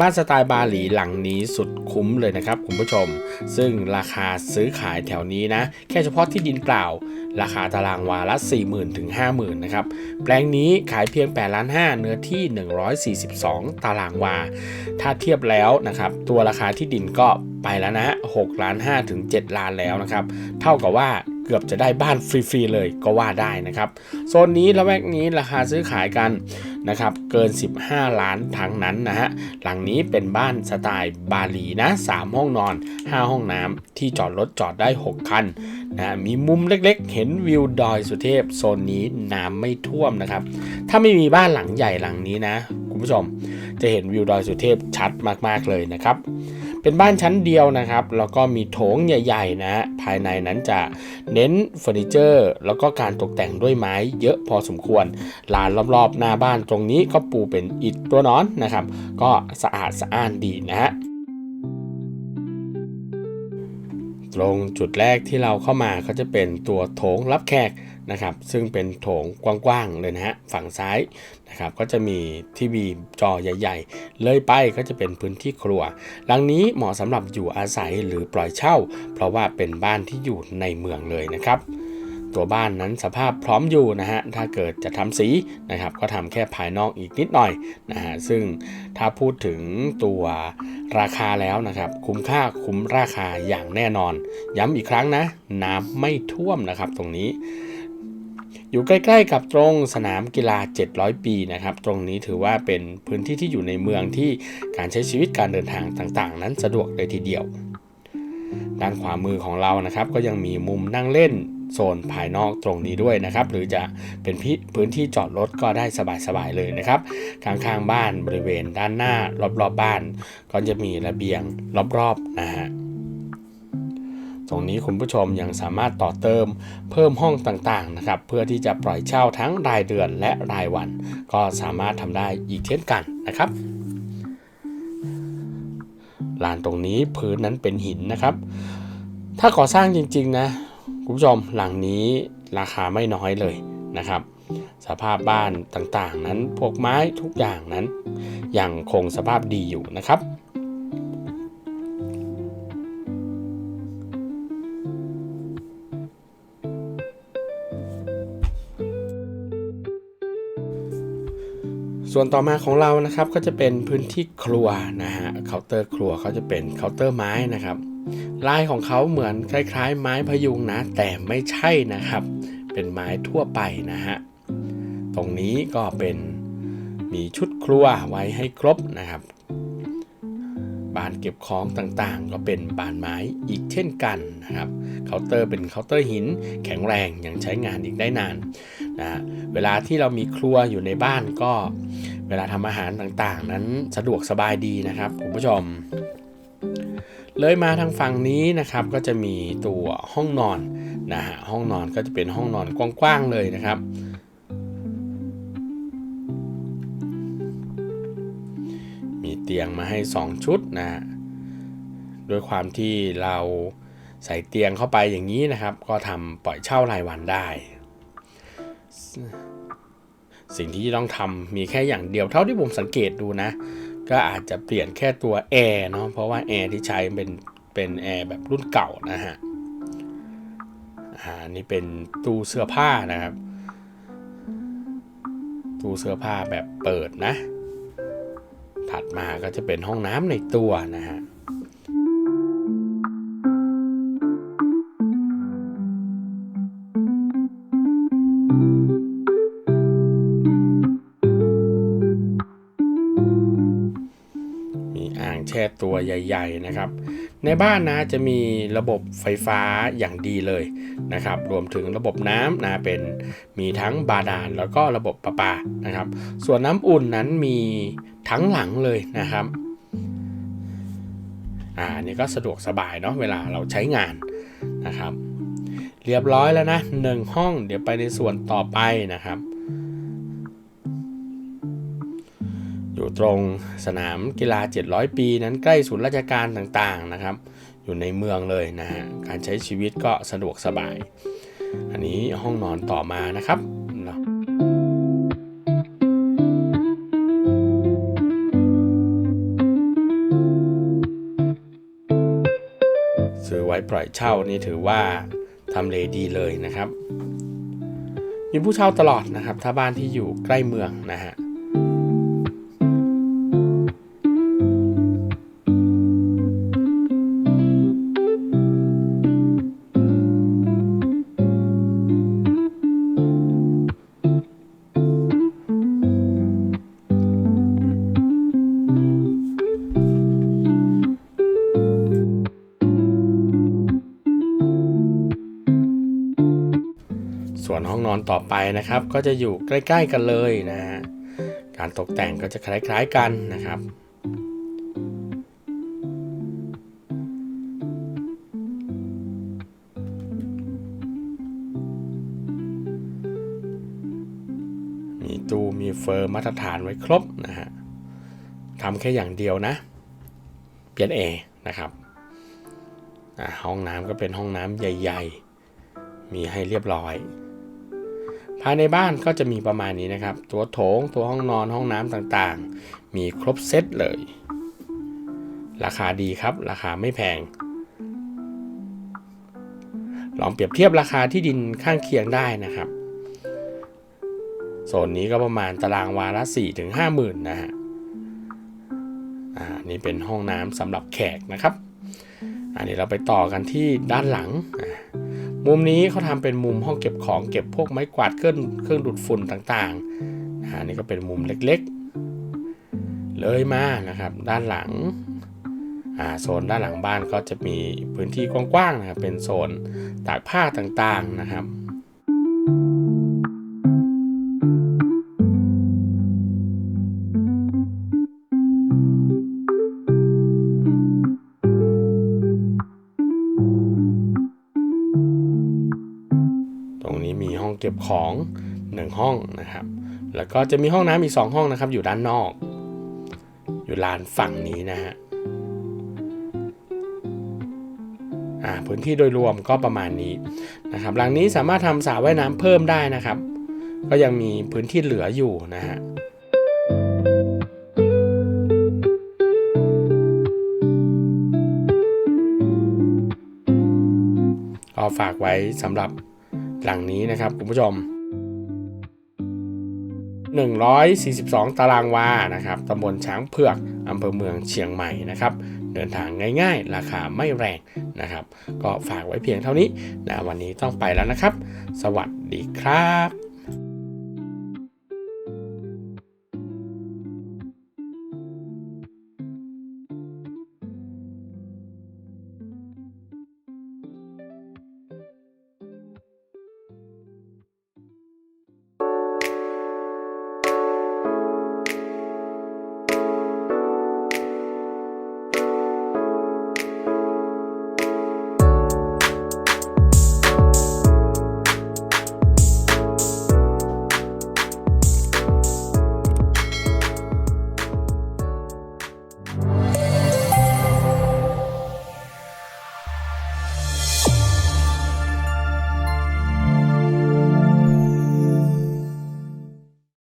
บ้านสไตล์บาหลีหลังนี้สุดคุ้มเลยนะครับคุณผู้ชม ซึ่งราคาซื้อขายแถวนี้นะ แค่เฉพาะที่ดินเปล่า ราคาตารางวาละ 40,000 ถึง 50,000 นะครับ แปลงนี้ขายเพียง8ล้าน5เนื้อที่ 142 ตารางวา ถ้าเทียบแล้วนะครับ ตัวราคาที่ดินก็ไปแล้วนะ6ล้าน5ถึง 7 ล้านแล้วนะครับ เท่ากับว่า เกือบจะได้บ้านฟรีๆเลยก็ว่าได้นะครับ โซนนี้ละแวกนี้ราคาซื้อขายกันนะครับเกิน 15 ล้านทั้งนั้นนะฮะ หลังนี้เป็นบ้านสไตล์บาหลีนะ 3 ห้องนอน 5 ห้องน้ำที่จอดรถจอดได้ 6 คันนะมีมุมเล็กๆ เห็นวิวดอยสุเทพ โซนนี้น้ำไม่ท่วมนะครับ ถ้าไม่มีบ้านหลังใหญ่หลังนี้นะ คุณผู้ชมจะเห็นวิวดอยสุเทพชัดมากๆเลยนะครับ เป็นบ้านชั้นเดียวนะครับ แล้วก็มีโถงใหญ่ๆนะฮะภายในนั้นจะเน้นเฟอร์นิเจอร์ แล้วก็การตกแต่งด้วยไม้เยอะพอสมควรลานรอบๆ หน้าบ้านตรงนี้ก็ปูเป็นอิฐตัวนอนนะครับ ก็สะอาดสะอ้านดีนะฮะตรงจุดแรกที่เราเข้ามาก็จะเป็นตัวโถงรับแขก นะครับซึ่งเป็นโถงกว้างๆเลยนะฮะฝั่งซ้ายนะครับก็จะมีทีวีจอใหญ่ ๆ เลยไปก็จะเป็นพื้นที่ครัว หลังนี้เหมาะสำหรับอยู่อาศัยหรือปล่อยเช่า เพราะว่าเป็นบ้านที่อยู่ในเมืองเลยนะครับตัวบ้านนั้นสภาพพร้อมอยู่นะฮะ ถ้าเกิดจะทำสีนะครับ ก็ทำแค่ภายนอกอีกนิดหน่อยนะฮะ ซึ่งถ้าพูดถึงตัวราคาแล้วนะครับ คุ้มค่าคุ้มราคาอย่างแน่นอน ย้ำอีกครั้งนะ น้ำไม่ท่วมนะครับตรงนี้ อยู่ใกล้ๆกับตรงสนามกีฬา 700 ปีนะครับ ตรงนี้ถือว่าเป็นพื้นที่ที่อยู่ในเมืองที่การใช้ชีวิตการเดินทางต่างๆ นั้นสะดวกเลยทีเดียว ด้านขวามือของเรานะครับ ก็ยังมีมุมนั่งเล่นโซนภายนอกตรงนี้ด้วยนะครับ หรือจะเป็นพื้นที่จอดรถก็ได้สบายๆเลยนะครับข้างๆบ้านบริเวณด้านหน้ารอบๆบบ้าน ก็จะมีระเบียงรอบๆนะฮะ ตรงนี้คุณผู้ชมยังสามารถต่อเติมเพิ่มห้องต่างๆนะครับเพื่อที่จะปล่อยเช่าทั้งรายเดือนและรายวัน ก็สามารถทำได้อีกเช่นกันนะครับลานตรงนี้พื้นนั้นเป็นหินนะครับ ถ้าก่อสร้างจริงๆนะคุณผู้ชมหลังนี้ราคาไม่น้อยเลยนะครับ สภาพบ้านต่างๆนั้นพวกไม้ทุกอย่างนั้นยังคงสภาพดีอยู่นะครับ ส่วนต่อมาของเรานะครับก็จะเป็นพื้นที่ครัวนะฮะเคาน์เตอร์ครัวเขาจะเป็นเคาน์เตอร์ไม้นะครับลายของเขาเหมือนคล้าย ๆ ไม้พยุงนะ แต่ไม่ใช่นะครับ เป็นไม้ทั่วไปนะฮะตรงนี้ก็เป็นมีชุดครัวไว้ให้ครบนะครับ บานเก็บของต่างๆ ก็เป็นบานไม้อีกเช่นกันนะครับเคาน์เตอร์เป็นเคาน์เตอร์หินแข็งแรงยังใช้งานอีกได้นานนะเวลาที่เรามีครัวอยู่ในบ้านก็ เวลาทำอาหารต่างๆ นั้นสะดวกสบายดีนะครับคุณผู้ชมเลยมาทางฝั่งนี้นะครับก็จะมีตัวห้องนอนนะฮะห้องนอนก็จะเป็นห้องนอนกว้างๆเลยนะครับ มีเตียงมาให้ 2 ชุด นะด้วยความที่เราใส่เตียงเข้าไปอย่างนี้นะครับ ก็ทำปล่อยเช่ารายวันได้ สิ่งที่ต้องทำมีแค่อย่างเดียวเท่าที่ผมสังเกตดูนะ ก็อาจจะเปลี่ยนแค่ตัวแอร์เนาะเพราะว่าแอร์ที่ใช้เป็นเป็นแอร์แบบรุ่นเก่านะฮะอ่านี่เป็นตู้เสื้อผ้านะครับ ตู้เสื้อผ้าแบบเปิดนะ ถัดมาก็จะเป็นห้องน้ำในตัวนะฮะ มีอ่างแช่ตัวใหญ่ ๆนะครับ ในบ้านนะจะมีระบบไฟฟ้าอย่างดีเลยนะครับ รวมถึงระบบน้ำนะเป็นมีทั้งบาดาลแล้วก็ระบบประปานะครับ ส่วนน้ำอุ่นนั้นมีทั้งหลังเลยนะครับอ่านี่ก็สะดวกสบายเนาะเวลาเราใช้งานนะครับ เรียบร้อยแล้วนะหนึ่งห้องเดี๋ยวไปในส่วนต่อไปนะครับ อยู่ตรงสนามกีฬา 700 ปี นั้นใกล้ศูนย์ราชการต่างๆนะครับ อยู่ในเมืองเลยนะฮะการใช้ชีวิตก็สะดวกสบาย อันนี้ห้องนอนต่อมานะครับซื้อไว้ปล่อยเช่านี่ถือว่าทำเลดีเลยนะครับ มีผู้เช่าตลอดนะครับ ถ้าบ้านที่อยู่ใกล้เมืองนะฮะ นอนต่อไปนะครับ ก็จะอยู่ใกล้ ๆ กันเลยนะฮะการตกแต่งก็จะคล้าย ๆ กันนะครับมีตู้มีเฟอร์มาตรฐานไว้ครบนะฮะทำแค่อย่างเดียวนะ เปลี่ยนแอร์นะครับห้องน้ำก็เป็นห้องน้ำใหญ่ ๆ มีให้เรียบร้อยายในบ้านก็จะมีประมาณนี้นะครับ ตัวโถง ตัวห้องนอน ห้องน้ำต่างๆ มีครบเซตเลย ราคาดีครับ ราคาไม่แพง ลองเปรียบเทียบราคาที่ดินข้างเคียงได้นะครับ โซนนี้ก็ประมาณตารางวาละ4ถึง5หมื่นนะฮะ อ่า นี่เป็นห้องน้ำสำหรับแขกนะครับ อันนี้เราไปต่อกันที่ด้านหลังอ่า มุมนี้เขาทำเป็นมุมห้องเก็บของเก็บพวกไม้กวาดเครื่องเครื่องดูดฝุ่นต่างๆอ่านี่ก็เป็นมุมเล็กๆ เลยมานะครับ ด้านหลังอ่าโซนด้านหลังบ้านก็จะมีพื้นที่กว้างๆนะครับเป็นโซนตากผ้าต่างๆนะครับต เก็บของหนึ่งห้องนะครับ แล้วก็จะมีห้องน้ำอีกสองห้องนะครับ อยู่ด้านนอก อยู่ลานฝั่งนี้นะฮะอ่าพื้นที่โดยรวมก็ประมาณนี้นะครับหลังนี้สามารถทำสระว่ายน้ำเพิ่มได้นะครับ ก็ยังมีพื้นที่เหลืออยู่นะฮะก็ฝากไว้สำหรับ หลังนี้นะครับคุณผู้ชม 142 ตารางวานะครับตำบลช้างเผือกอำเภอเมืองเชียงใหม่นะครับเดินทางง่ายๆ ราคาไม่แรงนะครับ ก็ฝากไว้เพียงเท่านี้นะวันนี้ต้องไปแล้วนะครับ สวัสดีครับ